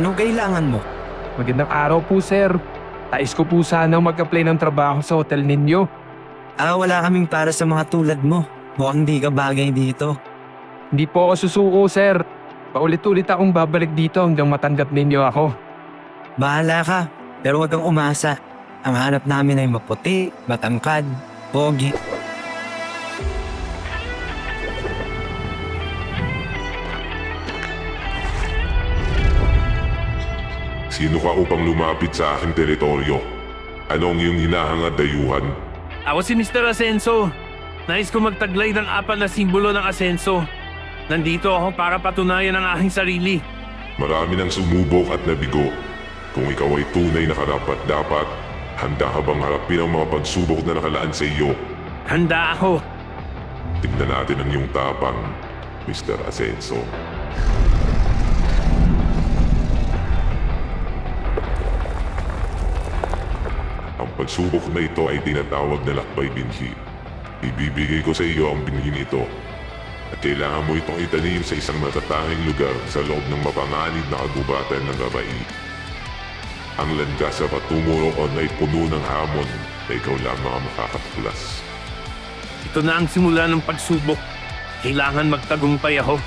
Anong kailangan mo? Magandang araw po, sir. Tais ko po sana mag-apply ng trabaho sa hotel ninyo. Ah, wala kaming para sa mga tulad mo. Mukhang di ka bagay dito. Hindi po ako susuko, sir. Paulit-ulit akong babalik dito hanggang matanggap ninyo ako. Bahala ka, pero huwag kang umasa. Ang hanap namin ay maputi, matangkad, pogi. Sino ka upang lumapit sa aking teritoryo? Ano ang iyong hinahangad dayuhan? Ako si Mr. Asenso. Nais ko magtaglay ng apat na simbolo ng asenso. Nandito ako para patunayan ang aking sarili. Marami nang sumubok at nabigo. Kung ikaw ay tunay na karapat dapat, handa ka bang harapin ang mga pagsubok na nakalaan sa iyo? Handa ako. Tignan natin ang iyong tapang, Mr. Asenso. Ang pagsubok na ito ay tinatawag na lakbay binhi. Ibibigay ko sa iyo ang binhin ito. At kailangan mo itong itanim sa isang matatanging lugar sa loob ng mapanganib na kagubatan ng gabai. Ang landas sa patungo roon ay puno ng hamon na ikaw lamang ang makakatuklas. Ito na ang simula ng pagsubok. Kailangan magtagumpay ako.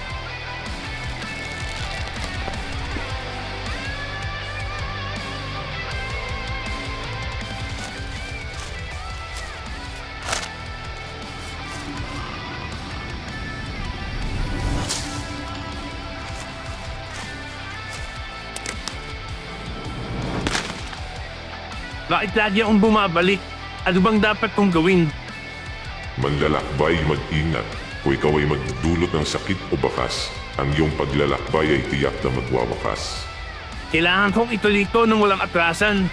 Bakit lagi akong bumabalik? Ano bang dapat kong gawin? Manlalakbay mag-ingat kung ikaw ay magdudulot ng sakit o bakas. Ang iyong paglalakbay ay tiyak na magwawakas. Kailangan kong ituloy ito nang walang atrasan.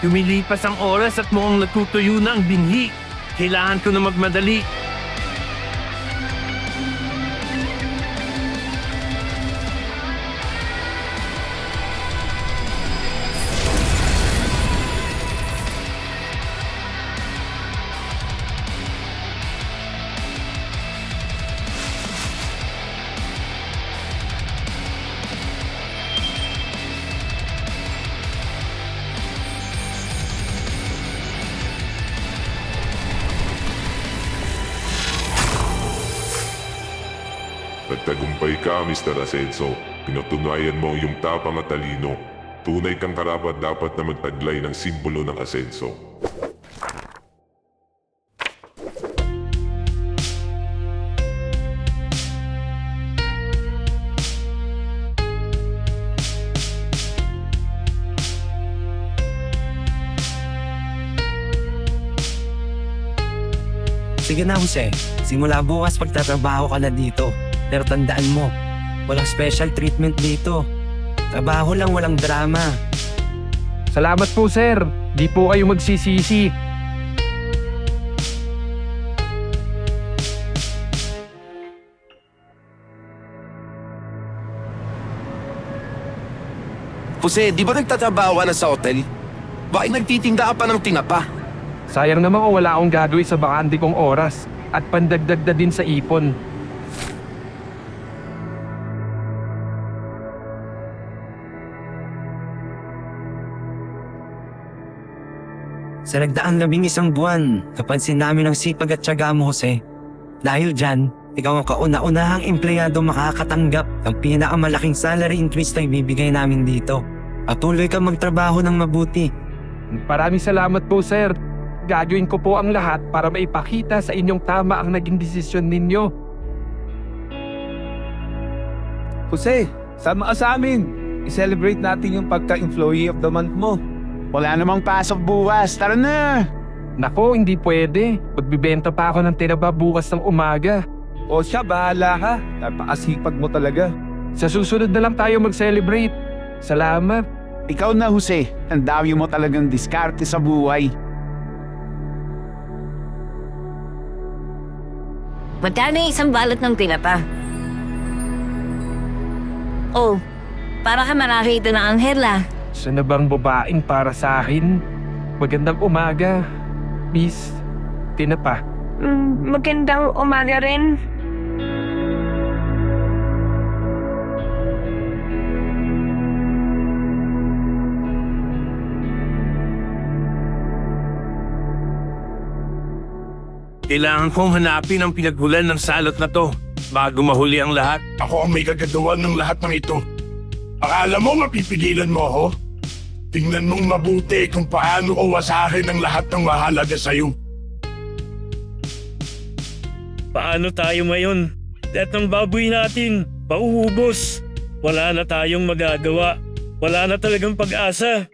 Lumilipas ang oras at mukhang natutuyo na ang binhi. Kailangan ko na magmadali. Nagtagumpay ka, Mr. Asenso. Pinutunayan mo iyong tapang at talino. Tunay kang karapat dapat na magtaglay ng simbolo ng asenso. Sige na, Jose. Simula bukas pagtatrabaho ka na dito. Pero tandaan mo, walang special treatment dito. Trabaho lang, walang drama. Salamat po, sir. Di po kayo magsisisi. Jose, di ba nagtatrabaho ka na sa hotel? Bakit nagtitinda ka pa ng tinapa? Sayang naman kung wala akong gagawin sa bakante kong oras at pandagdag na din sa ipon. Sa nagdaang labing isang buwan, kapansin namin ang sipag at tiyaga mo, Jose. Dahil dyan, ikaw ang kauna-unahang empleyado makakatanggap ng pinakamalaking salary increase na ibibigay namin dito. Patuloy ka magtrabaho ng mabuti. Maraming salamat po, sir. Gagawin ko po ang lahat para maipakita sa inyong tama ang naging desisyon ninyo. Jose, sama ka sa amin. I-celebrate natin yung pagka-employee of the month mo. Wala namang pasok bukas. Tara na! Nako, hindi pwede. Magbibenta pa ako ng tinaba bukas ng umaga. O siya, bahala ka. Napakasipag mo talaga. Sa susunod na lang tayo mag-celebrate. Salamat. Ikaw na, Jose. Ang dami mo talagang diskarte sa buhay. Magkano yung isang balot ng tinapa? Oh, para ka marami ito ng anghel ah. Siya na bang babaeng para sa akin? Magandang umaga. Miss, tinapa. Mm, magandang umaga rin. Kailangan kong hanapin ang pinaghulan ng salot na to bago mahuli ang lahat. Ako ang may kagagawan ng lahat ng ito. Akala mo mapipigilan mo ako? Tingnan mong mabuti kung paano ko wasahin ang lahat ng mahalaga sa'yo. Paano tayo ngayon? Lahat ng baboy natin, pauhubos. Wala na tayong magagawa. Wala na talagang pag-asa.